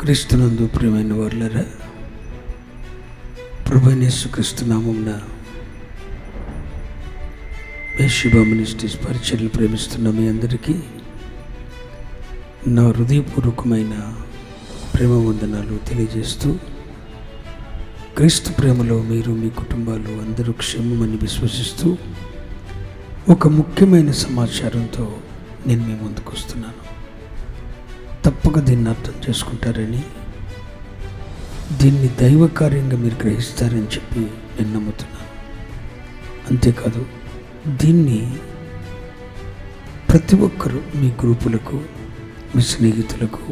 క్రీస్తునందు ప్రియమైన వాళ్ళరా ప్రభనేసు క్రీస్తు నామంన శుభ మినిస్ట్రీస్ పరిచయలు ప్రేమిస్తున్న మీ అందరికీ నా హృదయపూర్వకమైన ప్రేమ వందనాలు తెలియజేస్తూ క్రీస్తు ప్రేమలో మీరు మీ కుటుంబాలు అందరూ క్షేమమని విశ్వసిస్తూ ఒక ముఖ్యమైన సమాచారంతో నేను మీ ముందుకు వస్తున్నాను. తప్పక దీన్ని అర్థం చేసుకుంటారని దీన్ని దైవ కార్యంగా మీరు గ్రహిస్తారని చెప్పి నేను నమ్ముతున్నాను. అంతేకాదు దీన్ని ప్రతి ఒక్కరూ మీ గ్రూపులకు మీ స్నేహితులకు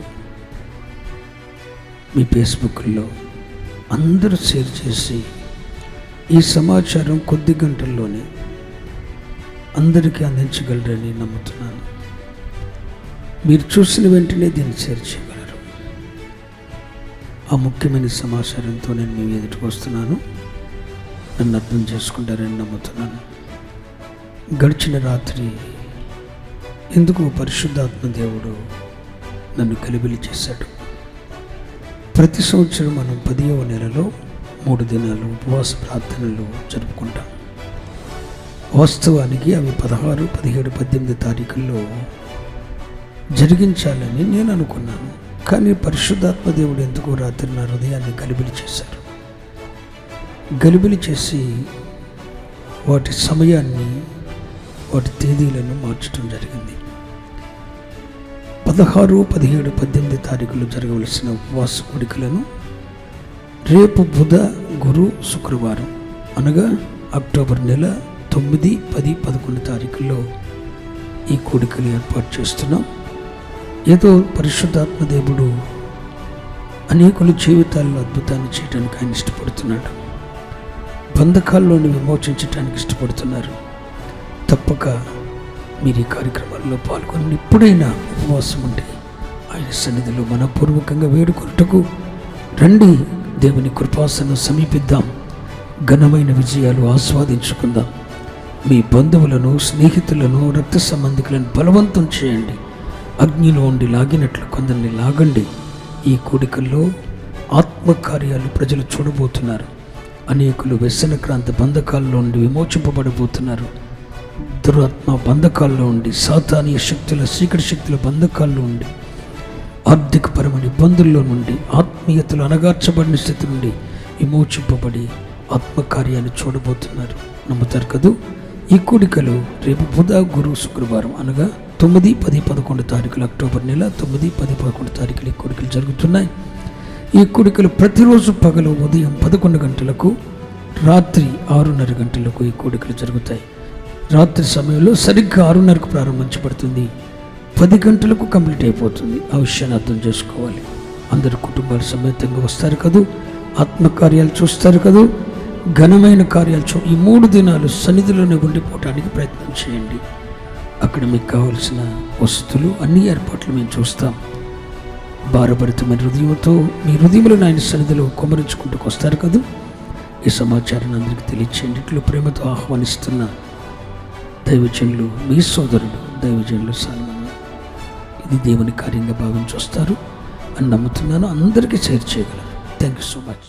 మీ ఫేస్బుక్లో అందరూ షేర్ చేసి ఈ సమాచారం కొద్ది గంటల్లోనే అందరికీ అందించగలరని నమ్ముతున్నాను. మీరు చూసిన వెంటనే దీన్ని షేర్ చేయగలరు. ఆ ముఖ్యమైన సమాచారంతో నేను మీ ఎదుటికి వస్తున్నాను. నన్ను అర్థం చేసుకుంటారని నమ్ముతున్నాను. గడిచిన రాత్రి ఎందుకు పరిశుద్ధాత్మ దేవుడు నన్ను కలిబిలి చేశాడు? ప్రతి సంవత్సరం మనం పదియవ నెలలో మూడు దినాలు ఉపవాస ప్రార్థనలు జరుపుకుంటాం. వాస్తవానికి అవి పదహారు పదిహేడు పద్దెనిమిది తారీఖుల్లో జరిగించాలని నేను అనుకున్నాను. కానీ పరిశుద్ధాత్మ దేవుడు ఎందుకు రాత్రి నా హృదయాన్ని గలిబిలి చేశారు? గలిబిలి చేసి వాటి సమయాన్ని వాటి తేదీలను మార్చడం జరిగింది. పదహారు పదిహేడు పద్దెనిమిది తారీఖులు జరగవలసిన ఉపవాస కోడికలను రేపు బుధ గురు శుక్రవారం అనగా అక్టోబర్ నెల తొమ్మిది పది పదకొండు తారీఖుల్లో ఈ కోడికలు ఏర్పాటు చేస్తున్నాం. ఏదో పరిశుద్ధాత్మ దేవుడు అనేకుల జీవితాల్లో అద్భుతాన్ని చేయడానికి ఆయన ఇష్టపడుతున్నాడు. బంధకాల్లోని విమోచించడానికి ఇష్టపడుతున్నారు. తప్పక మీరు ఈ కార్యక్రమాల్లో పాల్గొని ఎప్పుడైనా ఉపవాసం ఉంటే ఆయన సన్నిధిలో మనపూర్వకంగా వేడుకొనుటకు రండి. దేవుని కృపాసను సమీపిద్దాం. ఘనమైన విజయాలు ఆస్వాదించుకుందాం. మీ బంధువులను స్నేహితులను రక్త సంబంధికులను బలవంతం చేయండి. అగ్నిలో ఉండి లాగినట్లు కొందరిని లాగండి. ఈ కూడికల్లో ఆత్మకార్యాలు ప్రజలు చూడబోతున్నారు. అనేకులు వ్యసనక్రాంత బంధకాల్లో ఉండి విమోచింపబడబోతున్నారు. దురాత్మ బంధకాల్లో ఉండి సాతానీయ శక్తుల చీకటి శక్తుల బంధకాల్లో ఉండి ఆర్థికపరమైన ఇబ్బందుల్లో నుండి ఆత్మీయతలు అనగార్చబడిన స్థితి నుండి విమోచింపబడి ఆత్మకార్యాన్ని చూడబోతున్నారు. నమ్ముతారు కదూ? ఈ కూడికలు రేపు బుధ గురు శుక్రవారం అనగా తొమ్మిది పది పదకొండు తారీఖులు అక్టోబర్ నెల తొమ్మిది పది పదకొండు తారీఖులు ఈ కోరికలు జరుగుతున్నాయి. ఈ కోరికలు ప్రతిరోజు పగలు ఉదయం పదకొండు గంటలకు రాత్రి ఆరున్నర గంటలకు ఈ కోరికలు జరుగుతాయి. రాత్రి సమయంలో సరిగ్గా ఆరున్నరకు ప్రారంభించబడుతుంది. పది గంటలకు కంప్లీట్ అయిపోతుంది. ఆ విషయాన్ని అర్థం చేసుకోవాలి. అందరు కుటుంబాల సమేతంగా వస్తారు కదూ? ఆత్మకార్యాలు చూస్తారు కదూ? ఘనమైన కార్యాలు చూ ఈ మూడు దినాలు సన్నిధిలోనే ఉండిపోవటానికి ప్రయత్నం చేయండి. అక్కడ మీకు కావలసిన వస్తువులు అన్ని ఏర్పాట్లు మేము చూస్తాం. భారభరితమైన హృదయంతో మీ హృదయంలో నాయన సన్నిధిలో కుమరించుకుంటూ వస్తారు కదా? ఈ సమాచారాన్ని అందరికీ తెలియచేయండి. ఇట్లు ప్రేమతో ఆహ్వానిస్తున్న దైవజనులు మీ సోదరుడు దైవజనులు సాల్మన్ ఇది దేవుని కార్యంగా భావించి వస్తారు. అని నమ్ముతున్నాను. అందరికీ షేర్ చేయగలరు. Thank you so much